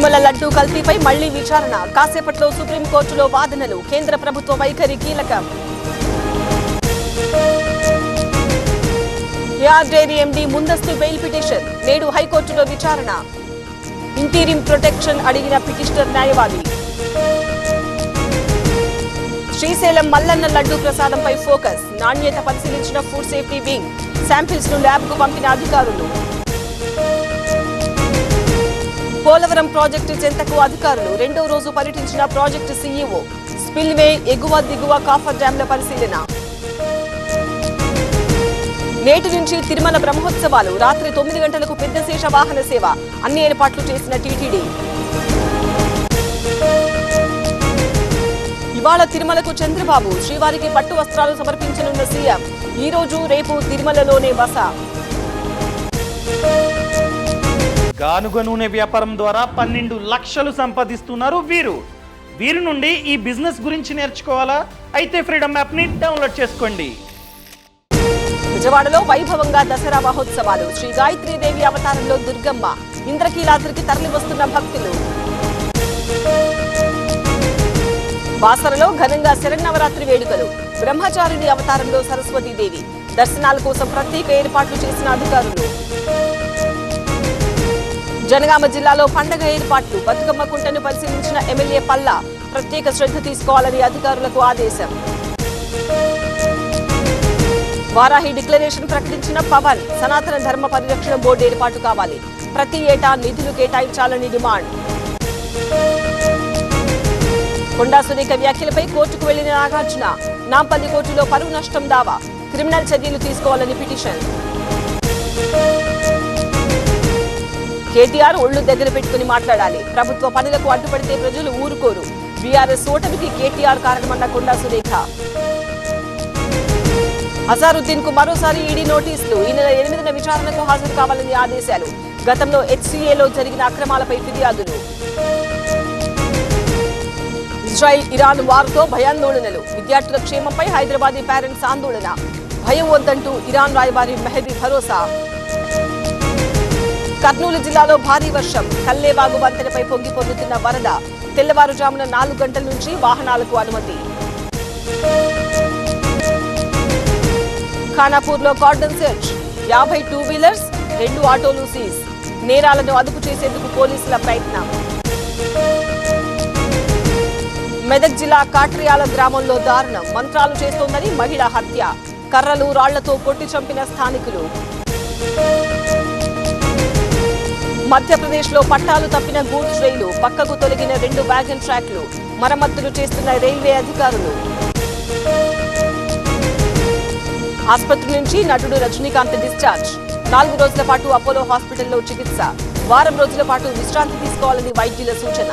తిరుమల లడ్డూ కల్తీపై మళ్ళీ విచారణ. కాసేపట్లో సుప్రీంకోర్టులో వాదనలు. కేంద్ర ప్రభుత్వ వైఖరి కీలకం. యాజ్ డైరీ ఎండీ ముందస్తు బెయిల్ పిటిషన్. నేడు హైకోర్టులో విచారణ. ఇంటీరియం ప్రొటెక్షన్ అడిగిన పిటిషనర్ న్యాయవాది. శ్రీశైలం మల్లన్న లడ్డు ప్రసాదంపై ఫోకస్. నాణ్యత పరిశీలించిన ఫుడ్ సేఫ్టీ వింగ్. శాంపిల్స్ను ల్యాబ్కు పంపిన అధికారులు. పోలవరం ప్రాజెక్టు చెంతకు అధికారులు రెండో రోజు పర్యటించిన ప్రాజెక్టు సీఈఓ స్పిల్వే ఎగువ దిగువ కాఫర్ డ్యాంల పరిశీలన. నేటి నుంచి తిరుమల బ్రహ్మోత్సవాలు రాత్రి తొమ్మిది గంటలకు పెద్ద శేష వాహన సేవ అన్ని ఏర్పాట్లు చేసిన టీటీడీ. ఇవాళ తిరుమలకు చంద్రబాబు శ్రీవారికి పట్టు వస్త్రాలు సమర్పించనున్న సీఎం ఈ రోజు రేపు తిరుమలలోనే బస. గానుగ నూనె వ్యాపారం ద్వారా పన్నెండు లక్షలు సంపాదిస్తున్నారు వీరు. వీరి నుండి ఈ బిజినెస్ గురించి నేర్చుకోవాలా? అయితే ఫ్రీడమ్ యాప్ని డౌన్లోడ్ చేసుకోండి. విజయవాడలో వైభవంగా దసరా మహోత్సవాలు. శ్రీ గాయత్రీదేవి అవతారంలో దుర్గమ్మ. ఇంద్రకీలాద్రికి తరలి వస్తున్న భక్తులు. బాసరలో ఘనంగా శరన్నవరాత్రి వేడుకలు. బ్రహ్మచారిణి అవతారంలో సరస్వతీదేవి. దర్శనాల కోసం ప్రత్యేక ఏర్పాట్లు చేసిన అధికారులు. జనగామ జిల్లాలో పండగ ఏర్పాట్లు. బతుకమ్మ కుంటను పరిశీలించిన ఎమ్మెల్యే పల్లా ప్రత్యేక శ్రద్ధ తీసుకోవాలని అధికారులకు ఆదేశం. వారాహి డిక్లరేషన్ ప్రకటించిన పవన్ సనాతన ధర్మ పరిరక్షణ బోర్డు ఏర్పాటు కావాలి. ప్రతి ఏటా నిధులు కేటాయించాలని డిమాండ్. కొండా సునీక వ్యాఖ్యలపై కోర్టుకు వెళ్ళిన నాగార్జున నాంపల్లి కోర్టులో పరువు నష్టం దావా క్రిమినల్ చర్యలు తీసుకోవాలని పిటిషన్. కేటీఆర్ ఒళ్ళు దగ్గర పెట్టుకుని మాట్లాడాలి. ప్రభుత్వ పనులకు అడ్డుపడితే ప్రజలు ఊరుకోరు. బీఆర్ఎస్ ఓటమికి కేటీఆర్ కారణమన్న కొండా సురేఖ. అజారుద్దీన్కు మరోసారి ఈడీ నోటీసులు. ఈ నెల ఎనిమిదిన విచారణకు హాజరు కావాలని ఆదేశాలు. గతంలో హెచ్సీఏలో జరిగిన అక్రమాలపై ఫిర్యాదులు. ఇజ్రాయిల్ ఇరాన్ వార్తో భయాందోళనలు. విద్యార్థుల క్షేమంపై హైదరాబాదీ పేరెంట్స్ ఆందోళన. భయం వద్దంటూ ఇరాన్ రాయబారి మెహదీ భరోసా. కర్నూలు జిల్లాలో భారీ వర్షం. కల్లేవాగు వంతెనపై పొంగి పొందుతున్న వరద తెల్లవారుజామున నాలుగు గంటల నుంచి వాహనాలకు అనుమతి. ఖానాపూర్లో కార్డన్ సెర్చ్. యాభై టూ వీలర్స్ రెండు ఆటోలు సీజ్. నేరాలను అదుపు చేసేందుకు పోలీసుల ప్రయత్నం. మెదక్ జిల్లా కాట్రియాల గ్రామంలో దారుణం. మంత్రాలు చేస్తోందని మహిళ హత్య. కర్రలు రాళ్ళతో కొట్టి చంపిన స్థానికులు. మధ్యప్రదేశ్లో పట్టాలు తప్పిన గూడ్స్ రైలు పక్కకు తొలగిన రెండు వ్యాగన్ ట్రాక్లు మరమ్మతులు చేస్తున్న రైల్వే అధికారులు. ఆసుపత్రి నుంచి నటుడు రజనీకాంత్ డిశ్చార్జ్. నాలుగు రోజుల పాటు అపోలో హాస్పిటల్లో చికిత్స. వారం రోజుల పాటు విశ్రాంతి తీసుకోవాలని వైద్యుల సూచన.